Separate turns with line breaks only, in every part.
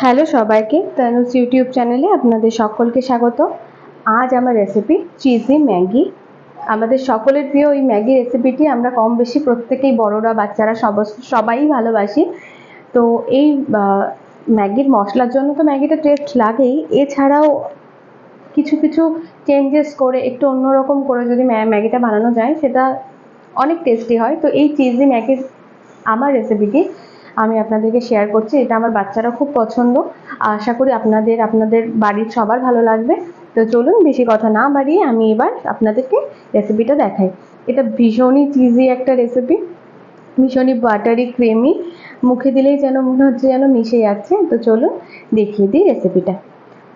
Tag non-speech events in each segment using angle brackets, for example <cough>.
Hello সবাইকে তানুস YouTube চ্যানেলে আপনাদের সকলকে স্বাগত। আজ আমার রেসিপি চিজি ম্যাগি। আমাদের সকলের প্রিয় এই ম্যাগি রেসিপিটি আমরা কম বেশি প্রত্যেকেই বড়রা, বাচ্চারা সব সবাই ভালোবাসি। তো এই ম্যাগির মশলার জন্য তো ম্যাগিটা টেস্ট লাগেই। এছাড়াও কিছু কিছু চেঞ্জেস করে, একটু অন্যরকম করে যদি ম্যাগিটা বানানো যায়, সেটা অনেক টেস্টি হয়। তো এই চিজি ম্যাগির আমার রেসিপিটি আমি আপনাদেরকে শেয়ার করছি। এটা আমার বাচ্চারা খুব পছন্দ। আশা করি আপনাদের আপনাদের বাড়ির সবার ভালো লাগবে। তো চলুন, বেশি কথা না বাড়িয়ে আমি এবার আপনাদেরকে রেসিপিটা দেখাই। এটা ভীষণই চিজি একটা রেসিপি ভীষণই বাটারি ক্রেমি মুখে দিলেই যেন মনে হচ্ছে যেন মিশে যাচ্ছে। তো চলুন, দেখিয়ে দিই রেসিপিটা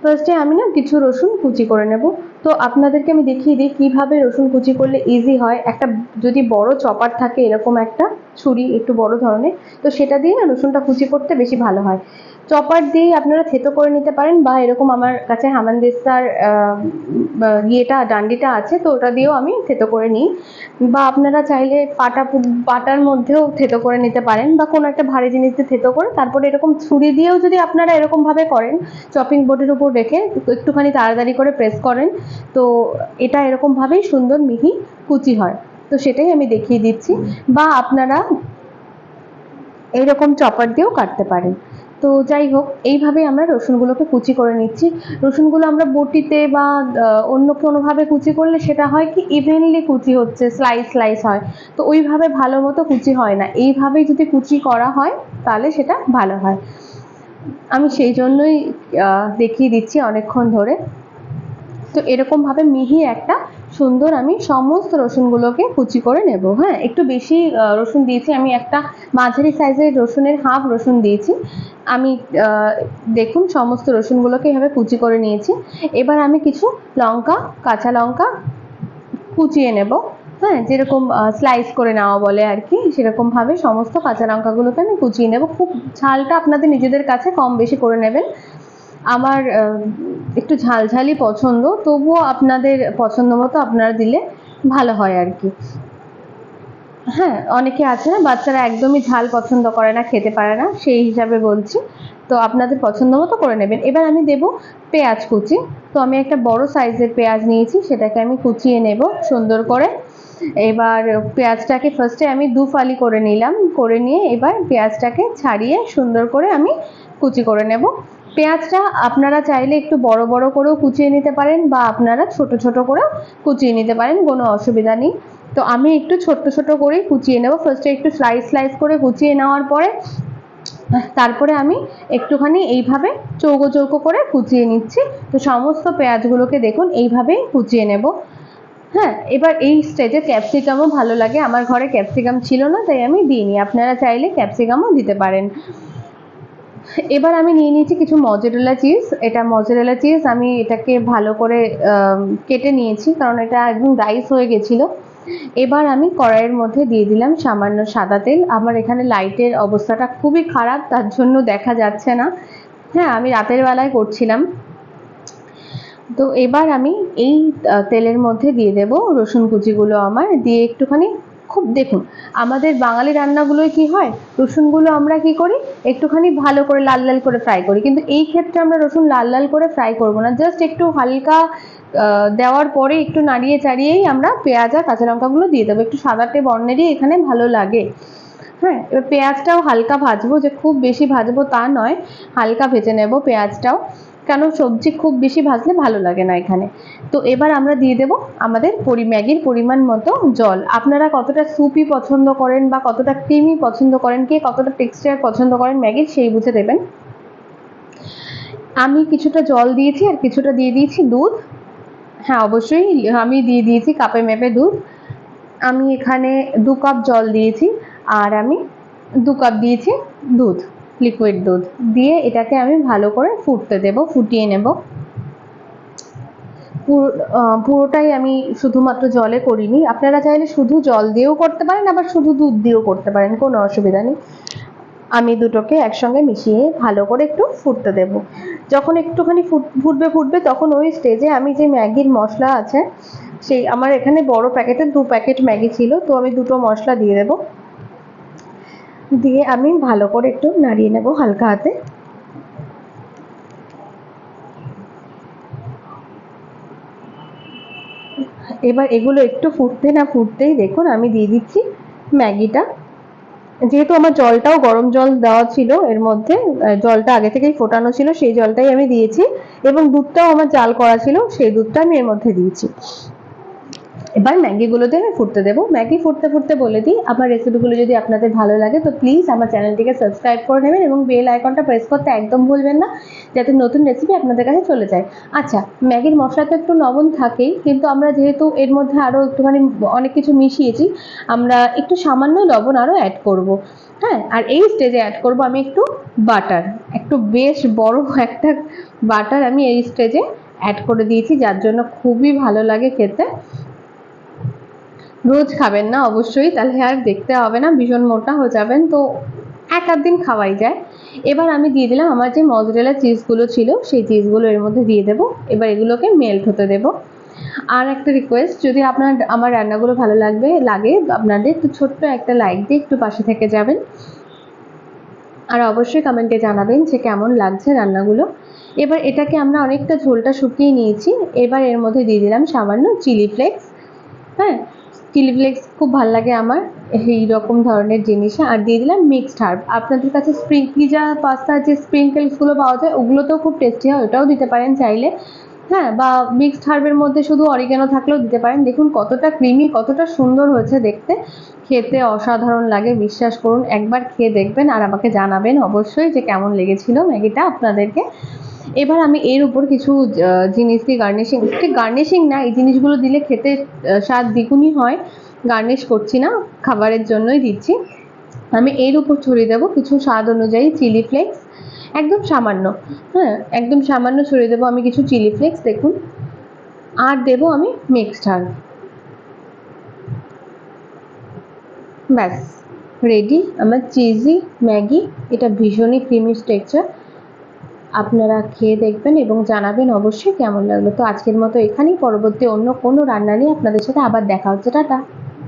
ফার্স্টে আমি না কিছু রসুন কুচি করে নেব। তো আপনাদেরকে আমি দেখিয়ে দিই কীভাবে রসুন কুচি করলে ইজি হয়। একটা যদি বড় চপার থাকে এরকম একটা ছুরি, একটু বড় ধরনের, তো সেটা দিয়ে না রসুনটা কুচি করতে বেশি ভালো হয়। চপার দিয়েই আপনারা থেতো করে নিতে পারেন বা এরকম আমার কাছে হামানদিস্তার ইয়েটা, ডান্ডিটা আছে, তো ওটা দিয়েও আমি থেতো করে নিই। বা আপনারা চাইলে পাটা পাটার মধ্যেও থেতো করে নিতে পারেন বা কোনো একটা ভারী জিনিস দিয়ে থেতো করে, তারপরে এরকম ছুরি দিয়েও যদি আপনারা এরকমভাবে করেন, চপিং বোর্ডের উপর রেখে একটুখানি তাড়াতাড়ি করে প্রেস করেন, তো এটা এরকমভাবেই সুন্দর মিহি কুচি হয়। তো সেটাই আমি দেখিয়ে দিচ্ছি। বা আপনারা এইরকম চপার দিয়েও কাটতে পারেন। তো যাই হোক এইভাবে আমরা রসুনগুলোকে কুচি করে নিচ্ছি। রসুনগুলো আমরা বটিতে বা অন্য কোনোভাবে কুচি করলে সেটা হয় কি ইভেনলি কুচি হচ্ছে স্লাইস স্লাইস হয়। তো ওইভাবে ভালো মতো কুচি হয় না। এইভাবেই যদি কুচি করা হয়, তাহলে সেটা ভালো হয়। আমি সেই জন্যই দেখিয়ে দিচ্ছি অনেকক্ষণ ধরে। তো এরকমভাবে মিহি একটা সুন্দর আমি সমস্ত রসুনগুলোকে কুচি করে নেব হ্যাঁ? একটু বেশি রসুন দিয়েছি, আমি একটা মাঝারি সাইজের রসুনের হাফ রসুন দিয়েছি। আমি দেখুন সমস্ত রসুনগুলোকে এভাবে কুচি করে নিয়েছি। এবার আমি কিছু লঙ্কা, কাঁচা লঙ্কা কুচিয়ে নেব হ্যাঁ? যেরকম স্লাইস করে নেওয়া বলে আর কি সেরকমভাবে সমস্ত কাঁচা লঙ্কাগুলোকে আমি কুচিয়ে নেব। খুব ঝালটা আপনাদের নিজেদের কাছে কম বেশি করে নেবেন। আমার একটু ঝালঝালি পছন্দ, তবুও আপনাদের পছন্দ মতো আপনারা দিলে ভালো হয় আর কি। হ্যাঁ অনেকে আছে না, বাচ্চারা একদমই ঝাল পছন্দ করে না, খেতে পারে না, সেই হিসাবে বলছি। তো আপনাদের পছন্দ মতো করে নেবেন। এবার আমি দেব পেঁয়াজ কুচি। তো আমি একটা বড় সাইজের পেঁয়াজ নিয়েছি, সেটাকে আমি কুচিয়ে নেব সুন্দর করে। এবার পেঁয়াজটাকে ফার্স্টে আমি দু ফালি করে নিলাম, করে নিয়ে এবার পেঁয়াজটাকে ছাড়িয়ে সুন্দর করে আমি কুচি করে নেব। পেঁয়াজটা আপনারা চাইলে একটু বড় বড় করেও কুচিয়ে নিতে পারেন বা আপনারা ছোট ছোট করেও কুচিয়ে নিতে পারেন, কোনো অসুবিধা নেই। তো আমি একটু ছোট্ট ছোট করেই কুচিয়ে নেব। ফার্স্টে একটু স্লাইস স্লাইস করে কুচিয়ে নেওয়ার পরে তারপরে আমি একটুখানি এইভাবে চৌকো চৌকো করে কুচিয়ে নিচ্ছি। তো সমস্ত পেঁয়াজগুলোকে দেখুন, এইভাবেই কুচিয়ে নেব। হ্যাঁ এবার এই স্টেজে ক্যাপসিকামও ভালো লাগে। আমার ঘরে ক্যাপসিকাম ছিল না, তাই আমি দিইনি। আপনারা চাইলে ক্যাপসিকামও দিতে পারেন। এবার আমি নিয়ে নিয়েছি কিছু মজেরেলা চিজ এটা মজেরেলা চিজ আমি এটাকে ভালো করে কেটে নিয়েছি, কারণ এটা একদম রাইস হয়ে গেছিল। এবার আমি কড়াইয়ের মধ্যে দিয়ে দিলাম সামান্য সাদা তেল। আমার এখানে লাইটের অবস্থাটা খুবই খারাপ, তার জন্য দেখা যাচ্ছে না। হ্যাঁ আমি রাতের বেলায় করছিলাম। তো এবার আমি এই তেলের মধ্যে দিয়ে দেব রসুন কুচিগুলো আমার। দিয়ে একটুখানি খুব, দেখুন, আমাদের বাঙালি রান্নাগুলোয় কি হয়? রসুনগুলো আমরা কি করি? একটুখানি ভালো করে লাল লাল করে ফ্রাই করি। কিন্তু এই ক্ষেত্রে আমরা রসুন লাল লাল করে ফ্রাই করব না। জাস্ট একটু হালকা দেওয়ার পরে একটু নাড়িয়ে চাড়িয়েই আমরা পেঁয়াজ আর কাঁচা লঙ্কাগুলো দিয়ে দেবো। একটু সাদাটে বর্ণেরই এখানে ভালো লাগে। হ্যাঁ এবার পেঁয়াজটাও হালকা ভাজবো। যে খুব বেশি ভাজবো তা নয়, হালকা ভেজে নেব পেঁয়াজটাও। কেন সবজি খুব বেশি ভাজলে ভালো লাগে না এখানে? তো এবার আমরা দিয়ে দেব আমাদের পরি ম্যাগির পরিমাণ মতো জল। আপনারা কতটা সুপি পছন্দ করেন বা কতটা ক্রিমি পছন্দ করেন, কে কতটা টেক্সচার পছন্দ করেন ম্যাগির সেই বুঝে দেবেন। আমি কিছুটা জল দিয়েছি আর কিছুটা দিয়ে দিয়েছি দুধ। হ্যাঁ অবশ্যই আমি দিয়ে দিয়েছি কাপে মেপে দুধ। আমি এখানে দু কাপ জল দিয়েছি আর আমি দু কাপ দিয়েছি দুধ। লিকুইড দুধ। দিয়ে এটাকে আমি ভালো করে ফুটতে দেব, ফুটিয়ে নেব। পুরো পুরোটাই আমি শুধুমাত্র জলে করিনি। আপনারা চাইলে শুধু জল দিয়েও করতে পারেন, আবার শুধু দুধ দিয়েও করতে পারেন, কোনো অসুবিধা নেই। আমি দুটোকে একসঙ্গে মিশিয়ে ভালো করে একটু ফুটতে দেব। যখন একটুখানি ফুট, ফুটবে ফুটবে, তখন ওই স্টেজে আমি যে ম্যাগির মশলা আছে, সেই, আমার এখানে বড় প্যাকেটের দু প্যাকেট ম্যাগি ছিল, তো আমি দুটো মশলা দিয়ে দেব। দিয়ে আমি ভালো করে একটু নাড়িয়ে নেব হালকা হাতে। এবার এগুলো একটু ফুটতে না ফুটতেই দেখুন আমি দিয়ে দিচ্ছি ম্যাগিটা। যেহেতু আমার জলটাও গরম জল দেওয়া ছিল এর মধ্যে জলটা আগে থেকেই ফোটানো ছিল, সেই জলটাই আমি দিয়েছি এবং দুধটাও আমার জাল করা ছিল, সেই দুধটা আমি এর মধ্যে দিয়েছি। এবার ম্যাগিগুলোতে আমি ফুটতে দেবো। ম্যাগি ফুটতে ফুটতে বলে দিই, আমার রেসিপিগুলো যদি আপনাদের ভালো লাগে, তো প্লিজ আমার চ্যানেলটিকে সাবস্ক্রাইব করে নেবেন এবং বেল আইকনটা প্রেস করতে একদম ভুলবেন না, যাতে নতুন রেসিপি আপনাদের কাছে চলে যায়। আচ্ছা ম্যাগির মশলা তো একটু লবণ থাকেই, কিন্তু আমরা যেহেতু এর মধ্যে আরও একটুখানি অনেক কিছু মিশিয়েছি, আমরা একটু সামান্য লবণ আরও অ্যাড করব। হ্যাঁ আর এই স্টেজে অ্যাড করব আমি একটু বাটার একটু বেশ বড় <laughs> একটা বাটার আমি এই স্টেজে অ্যাড করে দিয়েছি, যার জন্য খুবই ভালো লাগে খেতে। রোজ খাবেন না, অবশ্যই। তাহলে আর দেখতে হবে না, ভীষণ মোটা হয়ে যাবেন। তো এক আধ দিন খাওয়াই যায়। এবার আমি দিয়ে দিলাম আমার যে মজরেলা চিজগুলো ছিল, সেই চিজগুলো এর মধ্যে দিয়ে দেবো। এবার এগুলোকে মেল্ট হতে দেবো। আর একটা রিকোয়েস্ট যদি আপনার, আমার রান্নাগুলো ভালো লাগবে, লাগে আপনাদের, তো ছোট্ট একটা লাইক দিয়ে একটু পাশে থেকে যাবেন। আর অবশ্যই কমেন্টে জানাবেন যে কেমন লাগছে রান্নাগুলো। এবার এটাকে আমরা অনেকটা ঝোলটা শুকিয়ে নিয়েছি। এবার এর মধ্যে দিয়ে দিলাম সামান্য চিলি ফ্লেক্স হ্যাঁ চিলি ফ্লেক্স খুব ভালো লাগে আমার, এই রকম ধরনের জিনিসে। আর দিয়ে দিলাম মিক্সড হার্ব আপনাদের কাছে স্প্রিং পিজা পাস্তার যে স্প্রিঙ্কেলসগুলো পাওয়া যায়, ওগুলোতেও খুব টেস্টি হয়, ওটাও দিতে পারেন চাইলে। হ্যাঁ বা মিক্সড হার্বের মধ্যে শুধু অরিগেনো থাকলেও দিতে পারেন। দেখুন কতটা ক্রিমি কতটা সুন্দর হয়েছে দেখতে। খেতে অসাধারণ লাগে, বিশ্বাস করুন। একবার খেয়ে দেখবেন আর আমাকে জানাবেন অবশ্যই যে কেমন লেগেছিল ম্যাগিটা আপনাদেরকে। এবার আমি এর উপর কিছু জিনিস দিয়ে গার্নিশিং ঠিক গার্নিশিং না, এই জিনিসগুলো দিলে খেতে স্বাদ দ্বিগুণই হয়। গার্নিশ করছি না, খাবারের জন্যই দিচ্ছি। আমি এর উপর ছড়িয়ে দেবো কিছু স্বাদ অনুযায়ী চিলি ফ্লেক্স একদম সামান্য হ্যাঁ একদম সামান্য ছড়িয়ে দেবো আমি কিছু চিলি ফ্লেক্স দেখুন। আর দেবো আমি মিক্সড হার্ব ব্যাস রেডি আমার চিজি ম্যাগি, এটা ভীষণই ক্রিমি টেক্সচার আপনারা খেয়ে দেখবেন এবং জানাবেন অবশ্যই কেমন লাগল। তো আজকের মতো এখানেই। পরবর্তী অন্য কোনো রান্না নিয়ে আপনাদের সাথে আবার দেখা হচ্ছে। টাটা।